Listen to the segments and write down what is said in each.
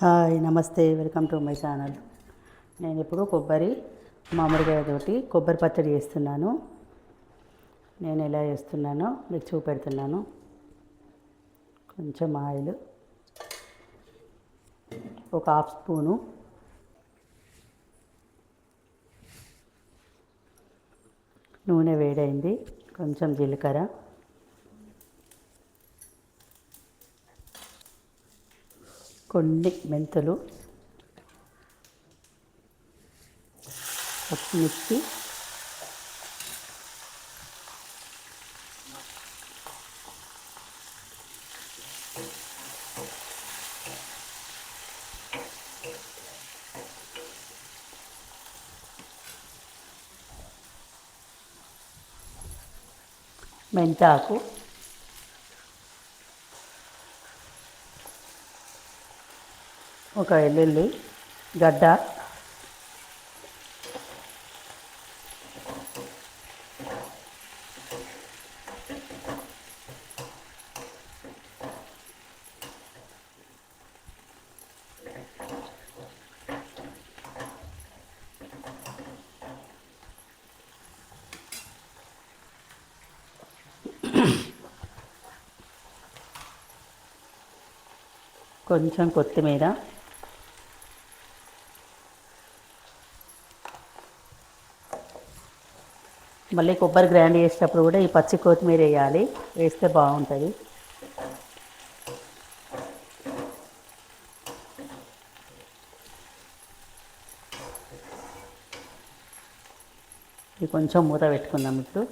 Hi నమస్తే welcome to my channel. నేను ఇప్పుడు కొబ్బరి మామిడికాయతోటి కొబ్బరి పచ్చడి చేస్తున్నాను. నేను ఎలా చేస్తున్నానో మీకు చూపెడుతున్నాను. కొంచెం ఆయిల్ ఒక హాఫ్ స్పూను. నూనె వేడైంది కొంచెం జీలకర్ర. కొన్ని మెంతులు పచ్చిమిర్చి మెంతాకు ఒక ఎల్లుల్లి గడ్డ. కొంచెం కొత్తిమీర. మళ్ళీ కొబ్బరి గ్రైండ్ చేసేటప్పుడు కూడా ఈ పచ్చి కొత్తిమీర వేయాలి. వేస్తే బాగుంటుంది. ఇది కొంచెం మూత పెట్టుకుందాం ఇప్పుడు.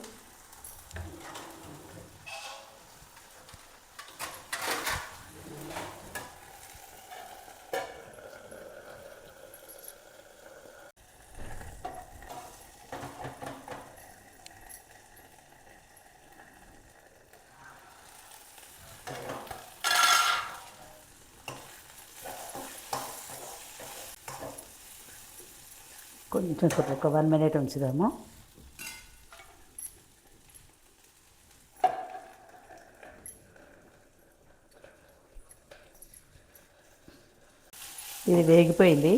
కొంచెం సేపు ఒక వన్ మినిట్ ఉంచుదాము. ఇది వేగిపోయింది.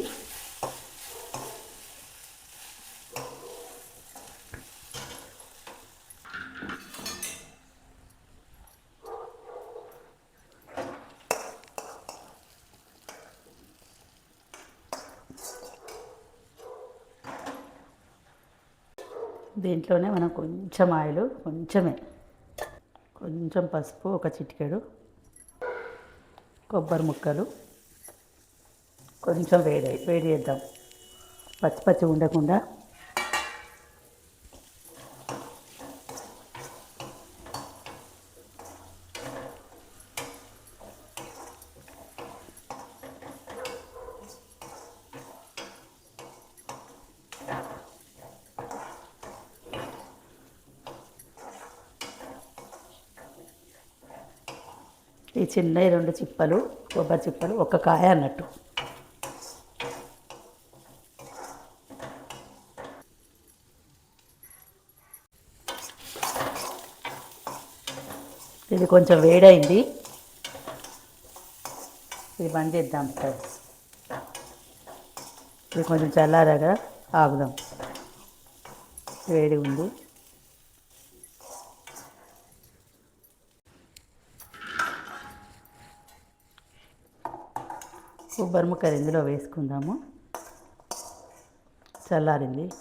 దీంట్లోనే మనం కొంచెం ఆయిల్ కొంచెమే. కొంచెం పసుపు ఒక చిటికెడు కొబ్బరి ముక్కలు కొంచెం వేడి వేడి చేద్దాం. పచ్చి పచ్చి ఉండకుండా ఈ చిన్నవి రెండు చిప్పలు కొబ్బరి చిప్పలు ఒక కాయ అన్నట్టు. ఇది కొంచెం వేడైంది. ఇది బంద్ చేద్దాం సార్ ఇది కొంచెం చల్లారగా ఆగుదాం. వేడి ఉంది. కొబ్బరి ముక్కలు ఇందులో వేసుకుందాము. చల్లారింది.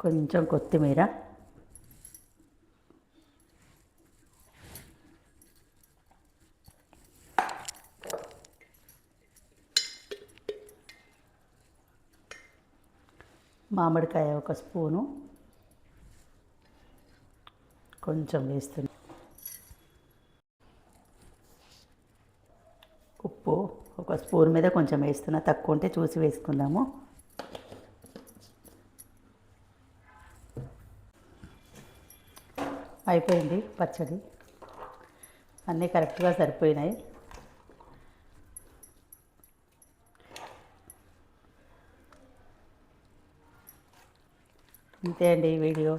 కొంచెం కొత్తిమీర. మామిడికాయ ఒక స్పూను. కొంచెం వేస్తుంది ఉప్పు ఒక స్పూన్ మీద కొంచెం వేస్తున్నా. తక్కువ ఉంటే చూసి వేసుకుందాము. అయిపోయింది పచ్చడి. అన్నీ కరెక్ట్గా సరిపోయినాయి. అంతే అండి ఈ వీడియో.